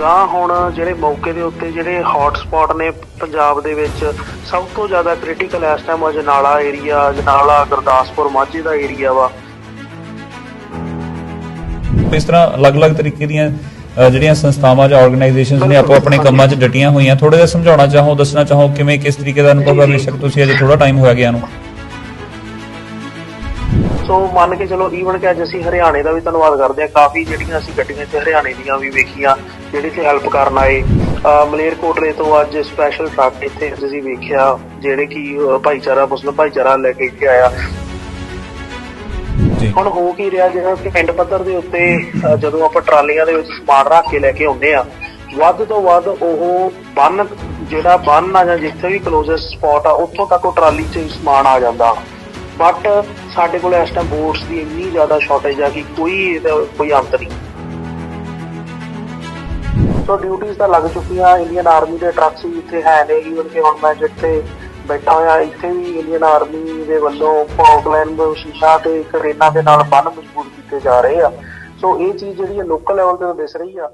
ਗਾਂ ਹੁਣ ਜਿਹੜੇ ਮੌਕੇ ਦੇ ਉੱਤੇ ਜਿਹੜੇ ਹੌਟ ਸਪੌਟ ਨੇ ਪੰਜਾਬ ਦੇ ਵਿੱਚ ਸਭ ਤੋਂ ਜ਼ਿਆਦਾ ਕ੍ਰਿਟੀਕਲ ਇਸ ਟਾਈਮ ਅਜਨਾਲਾ ਏਰੀਆ ਅਜਨਾਲਾ ਗੁਰਦਾਸਪੁਰ ਮਾਝੇ ਦਾ ਏਰੀਆ ਵਾ। ਇਸ ਤਰ੍ਹਾਂ ਅਲੱਗ-ਅਲੱਗ ਤਰੀਕੇ ਦੀਆਂ ਜਿਹੜੀਆਂ ਸੰਸਥਾਵਾਂ ਜਾਂ ਆਰਗੇਨਾਈਜੇਸ਼ਨਸ ਨੇ ਆਪੋ ਆਪਣੇ ਕੰਮਾਂ 'ਚ ਡਟੀਆਂ ਹੋਈਆਂ ਥੋੜਾ ਜਿਹਾ ਸਮਝਾਉਣਾ ਚਾਹੋ ਦੱਸਣਾ ਚਾਹੋ ਕਿਵੇਂ ਕਿਸ ਤਰੀਕੇ ਦਾ ਅਨੁਭਵ ਹੈ ਬੇਸ਼ੱਕ ਤੁਸੀਂ ਅਜੇ ਥੋੜਾ ਟਾਈਮ ਹੋਇਆ ਗਿਆ ਨੂੰ। ਸੋ ਮੰਨ ਕੇ ਚਲੋ ਈਵਨ ਕਿ ਅੱਜ ਅਸੀਂ ਹਰਿਆਣੇ ਦਾ ਵੀ ਧੰਨਵਾਦ ਕਰਦੇ ਹਾਂ। ਕਾਫੀ ਜਿਹੜੀਆਂ ਅਸੀਂ ਗੱਡੀਆਂ ਤੇ ਹਰਿਆਣੇ ਦੀਆਂ ਵੀ ਵੇਖੀਆਂ ਜਿਹੜੇ ਤੇ ਹੈਲਪ ਕਰਨ ਆਏ। ਮਲੇਰਕੋਟਲੇ ਤੋਂ ਅੱਜ ਸਪੈਸ਼ਲ ਟਰੱਕ ਇੱਥੇ ਅਸੀਂ ਵੇਖਿਆ ਜਿਹੜੇ ਕਿ ਭਾਈਚਾਰਾ ਮੁਸਲਮ ਭਾਈਚਾਰਾ ਲੈ ਕੇ ਇੱਥੇ ਆਇਆ। ਹੁਣ ਹੋ ਕੀ ਰਿਹਾ ਜਿਹੜਾ ਕਿ ਪਿੰਡ ਪੱਧਰ ਦੇ ਉੱਤੇ ਜਦੋਂ ਆਪਾਂ ਟਰਾਲੀਆਂ ਦੇ ਵਿੱਚ ਸਮਾਨ ਰੱਖ ਕੇ ਲੈ ਕੇ ਆਉਂਦੇ ਆ ਵੱਧ ਤੋਂ ਵੱਧ ਉਹ ਬੰਨ ਜਿਹੜਾ ਬੰਨ ਆ ਜਾਂ ਜਿੱਥੇ ਵੀ ਕਲੋਜ਼ੈਸਟ ਸਪੌਟ ਆ ਉੱਥੋਂ ਤੱਕ ਉਹ ਟਰਾਲੀ 'ਚ ਸਮਾਨ ਆ ਜਾਂਦਾ। ਬਟ ਸਾਡੇ ਕੋਲ ਇਸ ਟਾਈਮ ਬੋਟਸ ਦੀ ਇੰਨੀ ਜ਼ਿਆਦਾ ਸ਼ਾਰਟੇਜ ਆ ਕਿ ਕੋਈ ਇਹਦਾ ਕੋਈ ਅੰਤ ਨਹੀਂ। ਸੋ ਡਿਊਟੀਆਂ ਤਾਂ ਲੱਗ ਚੁੱਕੀਆਂ ਇੰਡੀਅਨ ਆਰਮੀ ਦੇ ਟਰੱਕਸ ਵੀ ਇੱਥੇ ਹੈ ਨੇ ਈਵਨ ਕਿ ਹੁਣ ਮੈਂ ਜਿੱਥੇ ਬੈਠਾ ਹੋਇਆ, ਇੱਥੇ ਵੀ ਇੰਡੀਅਨ ਆਰਮੀ ਦੇ ਵੱਲੋਂ ਪੌਕਲੈਂਡ ਸ਼ੀਸ਼ਾ ਤੇ ਕਰੇਨਾ ਦੇ ਨਾਲ ਬੰਨ ਮਜ਼ਬੂਤ ਕੀਤੇ ਜਾ ਰਹੇ ਆ। ਸੋ ਇਹ ਚੀਜ਼ ਜਿਹੜੀ ਹੈ ਲੋਕਲ ਲੈਵਲ ਤੇ ਦਿਸ ਰਹੀ ਆ।